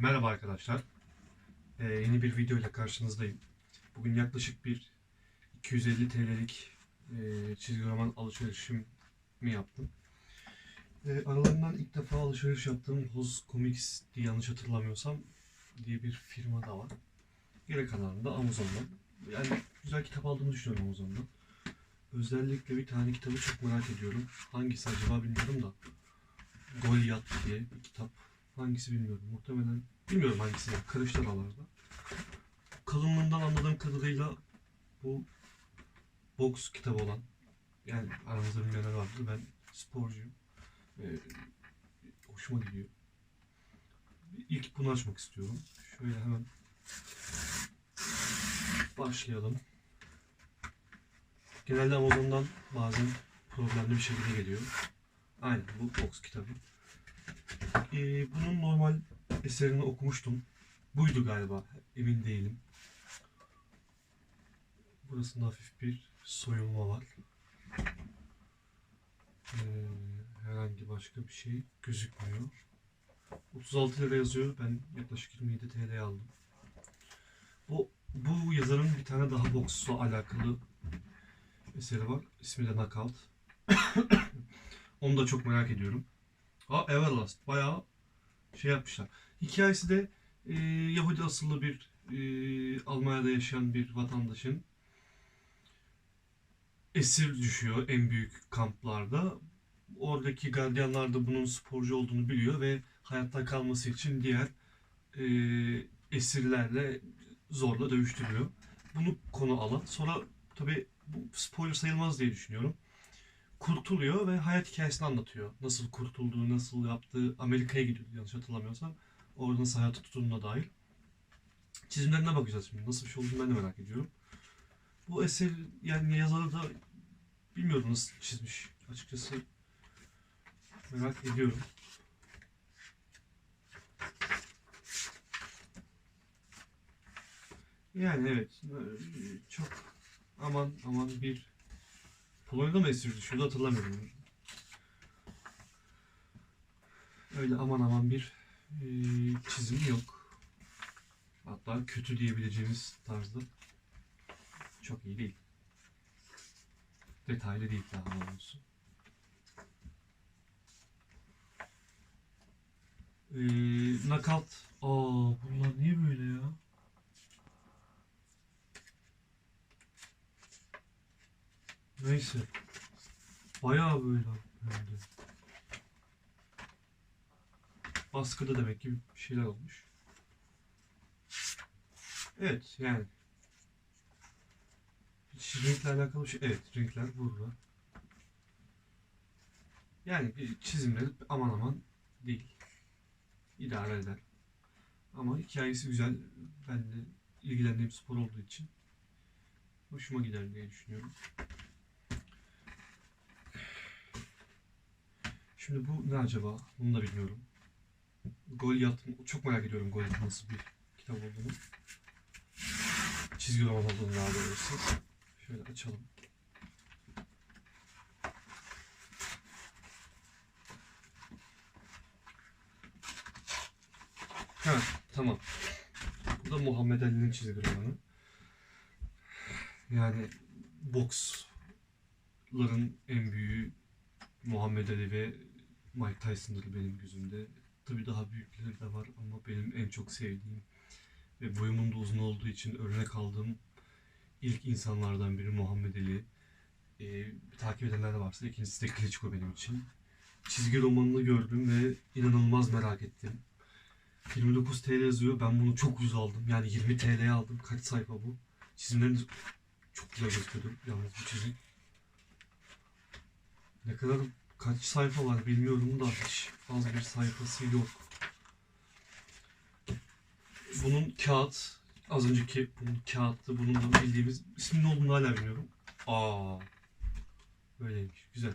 Merhaba arkadaşlar. Ee, yeni bir video ile karşınızdayım. Bugün yaklaşık bir 250 TL'lik e, çizgi roman alışverişimi yaptım. E, aralarından ilk defa alışveriş yaptığım Hoz Comics diye yanlış hatırlamıyorsam diye bir firma da var. Geri kanalında Amazon'dan. Yani güzel kitap aldığımı düşünüyorum Amazon'dan. Özellikle bir tane kitabı çok merak ediyorum. Hangisi acaba bilmiyorum da. Goliath diye bir kitap. Hangisi bilmiyorum. Muhtemelen bilmiyorum hangisi. ya. Karıştı aralarda. Kalınlığından anladığım kadarıyla bu boks kitabı olan yani aranızda bilmeyenler vardır. Ben sporcuyum. Ee, hoşuma gidiyor. İlk bunu açmak istiyorum. Şöyle hemen başlayalım. Genelde Amazon'dan bazen problemli bir şekilde geliyor. Aynen bu box kitabı. Ee, bunun normal eserini okumuştum. Buydu galiba. Emin değilim. Burasında hafif bir soyulma var. Ee, herhangi başka bir şey gözükmüyor. 36 lira yazıyor. Ben yaklaşık 27 TL aldım. Bu, bu yazarın bir tane daha boksla alakalı eseri var. İsmi de Knockout. Onu da çok merak ediyorum. Aa Everlast. Bayağı şey yapmışlar. Hikayesi de e, Yahudi asıllı bir e, Almanya'da yaşayan bir vatandaşın esir düşüyor en büyük kamplarda. Oradaki gardiyanlar da bunun sporcu olduğunu biliyor ve hayatta kalması için diğer e, esirlerle zorla dövüştürüyor. Bunu konu alan. Sonra tabi bu spoiler sayılmaz diye düşünüyorum. Kurtuluyor ve hayat hikayesini anlatıyor. Nasıl kurtulduğu, nasıl yaptığı, Amerika'ya gidiyor yanlış hatırlamıyorsam. Orada nasıl hayata tutunduğuna dair. Çizimlerine bakacağız şimdi. Nasıl bir şey olduğunu ben de merak ediyorum. Bu eser yani yazarı da bilmiyorum nasıl çizmiş. Açıkçası merak ediyorum. Yani evet çok aman aman bir Polonya'da mı esir düşüyordu hatırlamıyorum. Öyle aman aman bir e, çizim yok. Hatta kötü diyebileceğimiz tarzda. Çok iyi değil. Detaylı değil daha doğrusu. Ee, knockout. Aa bunlar niye böyle ya? Neyse. Bayağı böyle bende. Baskıda demek ki bir şeyler olmuş. Evet yani. Hiç renkle alakalı şey. Evet renkler burada. Yani bir çizimleri aman aman değil. İdare eder. Ama hikayesi güzel. Ben de ilgilendiğim spor olduğu için hoşuma gider diye düşünüyorum. Şimdi bu ne acaba? Bunu da bilmiyorum. Goliath'ın, çok merak ediyorum Goliath'ın nasıl bir kitap olduğunu. Çizgi roman olduğunu daha doğrusu. Şöyle açalım. Ha, tamam. Bu da Muhammed Ali'nin çizgi romanı. Yani boksların en büyüğü Muhammed Ali ve Mike Tyson'dır benim gözümde. Tabii daha büyükleri de var ama benim en çok sevdiğim ve boyumun da uzun olduğu için örnek aldığım ilk insanlardan biri Muhammed Ali. Ee, takip edenler de varsa ikincisi de Klitschko benim için. Çizgi romanını gördüm ve inanılmaz merak ettim. 29 TL yazıyor. Ben bunu çok ucuz aldım. Yani 20 TL'ye aldım. Kaç sayfa bu? Çizimlerini çok güzel gösteriyor yalnız bu çizim. Ne kadar kaç sayfa var bilmiyorum da hiç az bir sayfası yok. Bunun kağıt az önceki bunun kağıttı bunun da bildiğimiz ismin ne olduğunu hala bilmiyorum. Aa böyleymiş güzel.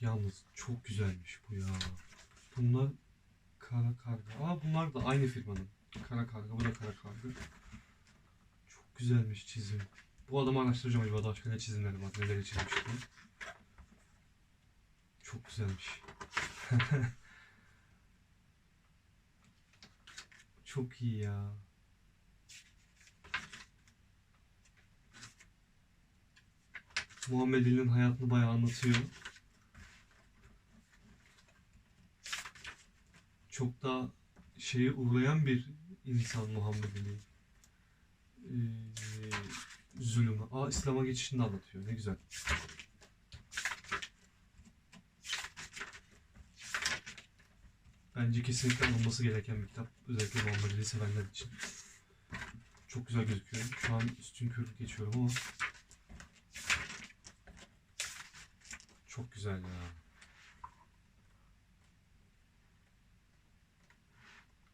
Yalnız çok güzelmiş bu ya. Bunlar kara karga. Aa bunlar da aynı firmanın. Kara karga bu da kara karga. Çok güzelmiş çizim. Bu adamı araştıracağım acaba başka ne çizimleri var, neleri çizmiş diye. çok güzelmiş. çok iyi ya. Muhammed Ali'nin hayatını bayağı anlatıyor. Çok da şeyi uğrayan bir insan Muhammed Ali. Ee, zulümü. Aa İslam'a geçişini anlatıyor. Ne güzel. Bence kesinlikle alınması gereken bir kitap. Özellikle Muhammed Ali sevenler için. Çok güzel gözüküyor. Şu an üstün körü geçiyorum ama çok güzel ya.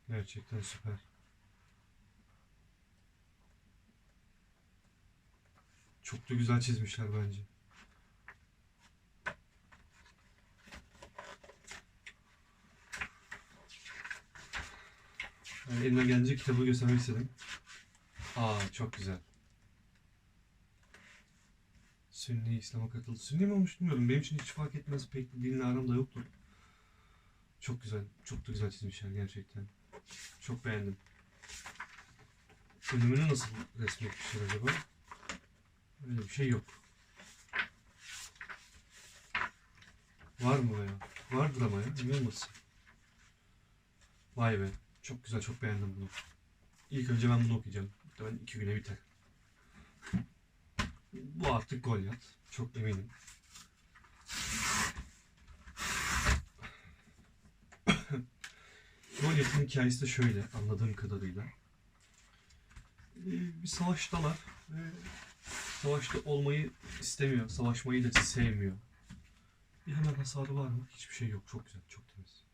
Gerçekten süper. Çok da güzel çizmişler bence. Yani elimden gelince kitabı göstermek istedim. Aa çok güzel. Sünni İslam'a katıldı. Sünni mi olmuş bilmiyorum. Benim için hiç fark etmez. Pek dinle aram da yoktur. Çok güzel. Çok da güzel çizmişler gerçekten. Çok beğendim. Ölümünü nasıl resmetmişler acaba? Öyle bir şey yok. Var mı ya? Vardır ama ya. Emin olmasın. Vay be. Çok güzel. Çok beğendim bunu. İlk önce ben bunu okuyacağım. Muhtemelen iki güne biter. Bu artık Goliath. Çok eminim. Goliath'ın hikayesi de şöyle anladığım kadarıyla. Bir savaştalar ve savaşta olmayı istemiyor. Savaşmayı da sevmiyor. Bir hemen hasarı var mı? Hiçbir şey yok. Çok güzel. Çok temiz.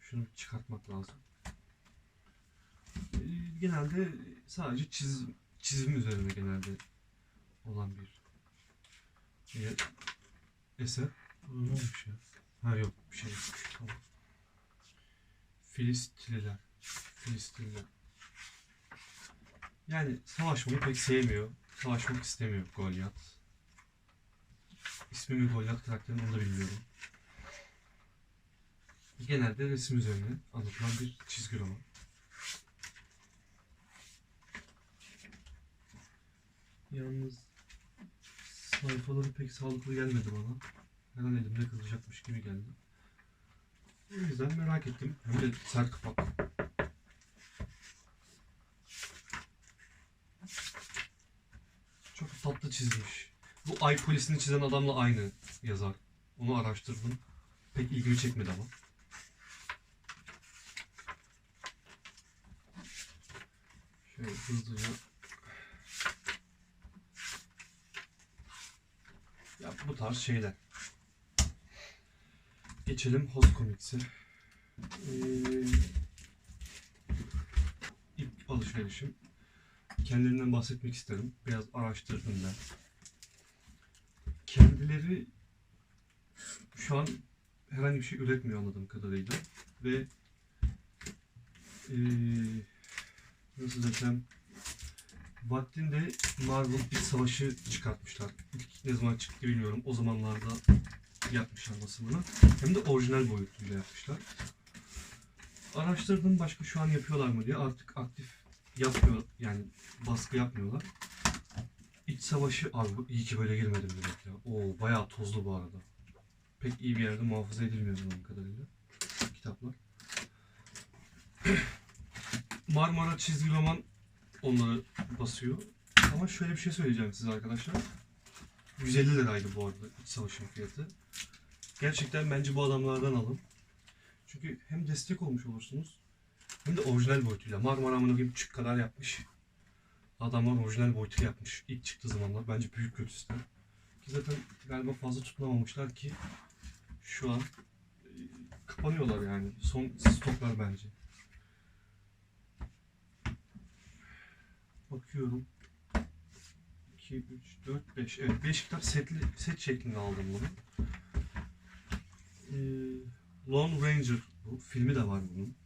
Şunu çıkartmak lazım. Ee, Genelde sadece çizim, çizim üzerine genelde olan bir eser. Ne olmuş ya? Ha yok bir şey yok. Tamam. Filistliler. Filistliler. Yani savaşmayı pek sevmiyor. Savaşmak istemiyor Goliath. İsmi mi Goliath karakterini onu da bilmiyorum. Genelde resim üzerine anlatılan bir çizgi roman. Yalnız sayfaları pek sağlıklı gelmedi bana. Her an elimde kalacakmış gibi geldi. O yüzden merak ettim. Hem de sert kapak. Çok tatlı çizmiş. Bu Ay Polisi'ni çizen adamla aynı yazar. Onu araştırdım. Pek ilgimi çekmedi ama. Şöyle hızlıca Ya bu tarz şeyler. Geçelim Host Comics'e. Ee, ilk alışverişim. Kendilerinden bahsetmek isterim. Biraz araştırdım ben. Kendileri şu an herhangi bir şey üretmiyor anladığım kadarıyla. Ve ee, nasıl desem Vaktinde Marvel bir savaşı çıkartmışlar. Ne zaman çıktı bilmiyorum. O zamanlarda yapmışlar basımını. Hem de orijinal boyutuyla yapmışlar. Araştırdım başka şu an yapıyorlar mı diye. Artık aktif yapmıyor yani baskı yapmıyorlar. İç savaşı abi iyi ki böyle girmedim demek ya. Oo bayağı tozlu bu arada. Pek iyi bir yerde muhafaza edilmiyor anladığım kadarıyla kitaplar. Marmara çizgi roman onları basıyor. Ama şöyle bir şey söyleyeceğim size arkadaşlar. 150 liraydı bu arada iç savaşın fiyatı. Gerçekten bence bu adamlardan alın. Çünkü hem destek olmuş olursunuz hem de orijinal boyutuyla. Marmara amına koyayım küçük kadar yapmış. Adamlar orijinal boyutu yapmış ilk çıktığı zamanlar. Bence büyük kötü. Ki zaten galiba fazla tutunamamışlar ki şu an e, kapanıyorlar yani. Son stoklar bence. Bakıyorum. 2, 3, 4, 5. Evet 5 kitap setli, set şeklinde aldım bunu. Ee, Lone Ranger bu. Filmi de var bunun.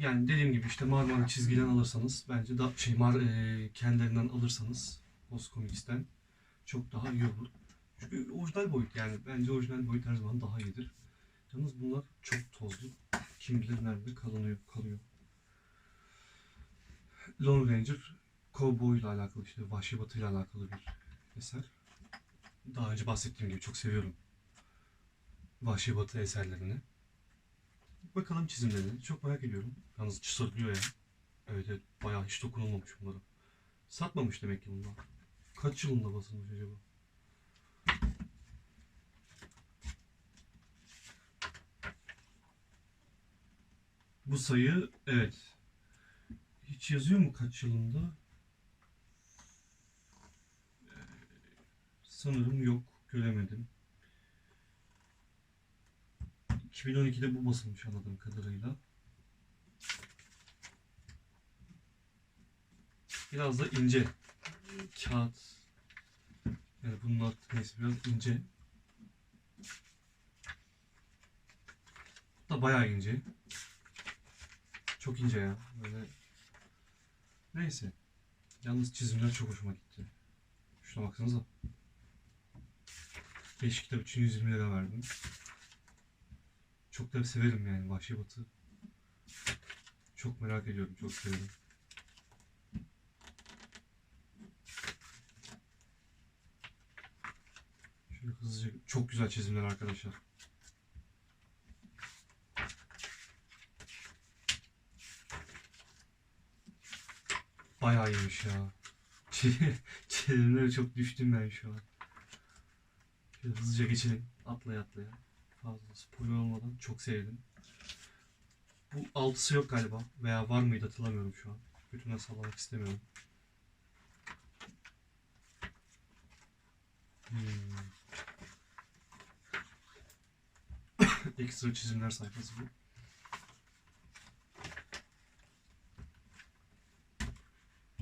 Yani dediğim gibi işte Marmara çizgiden alırsanız bence da şey Mar e, kendilerinden alırsanız Post Comics'ten çok daha iyi olur. Çünkü orijinal boyut yani bence orijinal boyut her zaman daha iyidir. Yalnız bunlar çok tozlu. Kim bilir nerede kalınıyor, kalıyor. Lone Ranger Cowboy ile alakalı işte Vahşi Batı ile alakalı bir eser. Daha önce bahsettiğim gibi çok seviyorum Vahşi Batı eserlerini. Bakalım çizimlerine. Çok merak ediyorum. Yalnız çıtırlıyor ya. Evet evet bayağı hiç dokunulmamış bunlara. Satmamış demek ki bunlar. Kaç yılında basılmış acaba? Bu sayı evet. Hiç yazıyor mu kaç yılında? Ee, Sanırım yok. Göremedim. 2012'de bu basılmış anladığım kadarıyla. Biraz da ince. Kağıt. Yani bunun artık neyse biraz ince. Da bayağı ince. Çok ince ya. Böyle. Neyse. Yalnız çizimler çok hoşuma gitti. Şuna baksanıza. 5 kitap için 120 lira verdim. Çok da severim yani Vahşi. Çok merak ediyorum, çok severim. Şöyle hızlıca, çok güzel çizimler arkadaşlar. Bayağı iyiymiş ya. Çizimlere çok düştüm ben şu an. Şöyle hızlıca geçelim. Atlaya atlaya. Fazla spoiler olmadan çok sevdim. Bu altısı yok galiba. Veya var mıydı hatırlamıyorum şu an. Götüne sallamak istemiyorum. Hmm. Ekstra çizimler sayfası bu.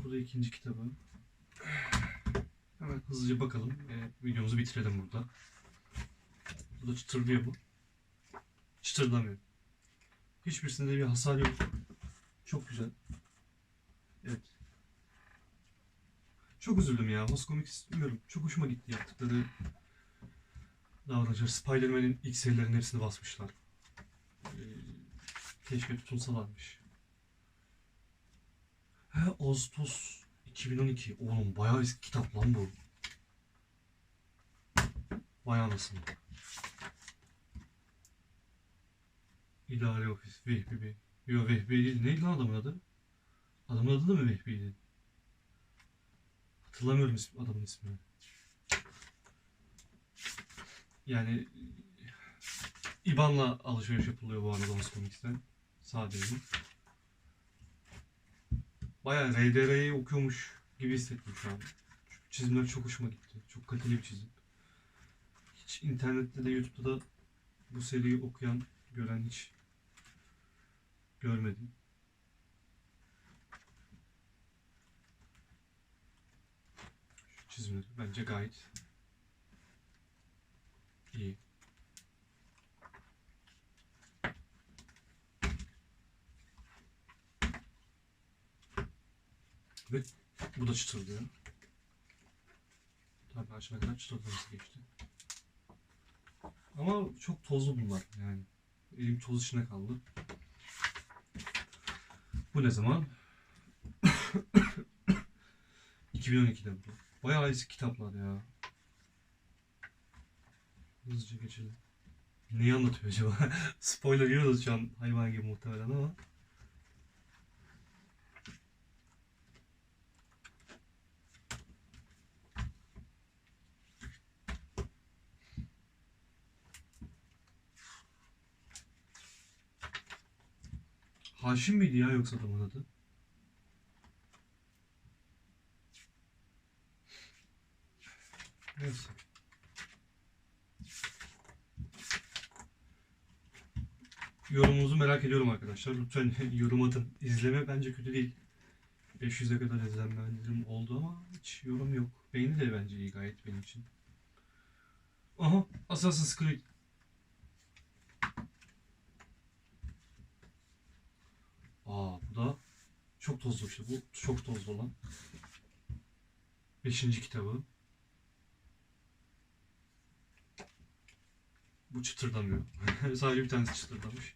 Bu da ikinci kitabı. Hemen hızlıca bakalım. Ee, videomuzu bitirelim burada. Bu da çıtırlıyor bu. Çıtırlamıyor. Hiçbirisinde bir hasar yok. Çok güzel. Evet. Çok üzüldüm ya. Hoskomics bilmiyorum. Çok hoşuma gitti yaptıkları davranışlar. Spider-Man'in ilk serilerin hepsini basmışlar. Ee, keşke tutunsalarmış. He Ağustos 2012. Oğlum bayağı eski kitap lan bu. Vay anasını. İdare ofis. Vehbi Bey. Yok Vehbi değil. Neydi lan adamın adı? Adamın adı da mı Vehbi'ydi? Hatırlamıyorum ismi, adamın ismini. Yani İban'la alışveriş yapılıyor bu arada Comics'ten. Sadece. Bayağı RDR'yi okuyormuş gibi hissettim şu an. Çizimler çok hoşuma gitti. Çok kaliteli bir çizim. Hiç internette de YouTube'da da bu seriyi okuyan, gören hiç görmedim. Şu çizimleri bence gayet iyi. Ve bu da çıtırdıyor. Tabii açana kadar çıtırdaması geçti. Ama çok tozlu bunlar yani. Elim toz içine kaldı. Bu ne zaman? 2012'de bu. Bayağı eski kitaplar ya. Hızlıca geçelim. Neyi anlatıyor acaba? Spoiler yiyoruz şu an hayvan gibi muhtemelen ama. Haşim miydi ya yoksa adamın adı? Neyse. Yorumunuzu merak ediyorum arkadaşlar. Lütfen yorum atın. İzleme bence kötü değil. 500'e kadar izlenmelerim oldu ama hiç yorum yok. Beğeni de bence iyi gayet benim için. Aha Assassin's Creed. Aa bu da çok tozlu işte. Bu çok tozlu olan. Beşinci kitabı. Bu çıtırdamıyor. Sadece bir tanesi çıtırdamış.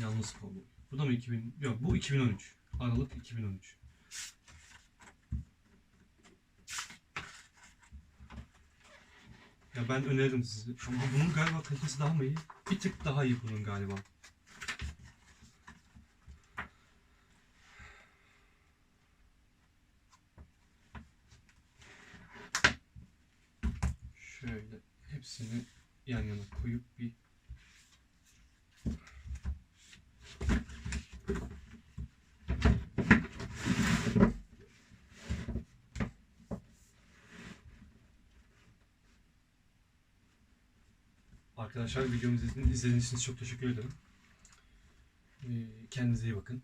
Yalnız kablo. Bu da mı 2000? Yok bu 2013. Aralık 2013. Ya ben öneririm size. Ama bunun galiba kalitesi daha mı iyi? Bir tık daha iyi bunun galiba. Şöyle hepsini yan yana koyup bir Arkadaşlar videomuzu izlediğiniz için çok teşekkür ederim. Ee, Kendinize iyi bakın.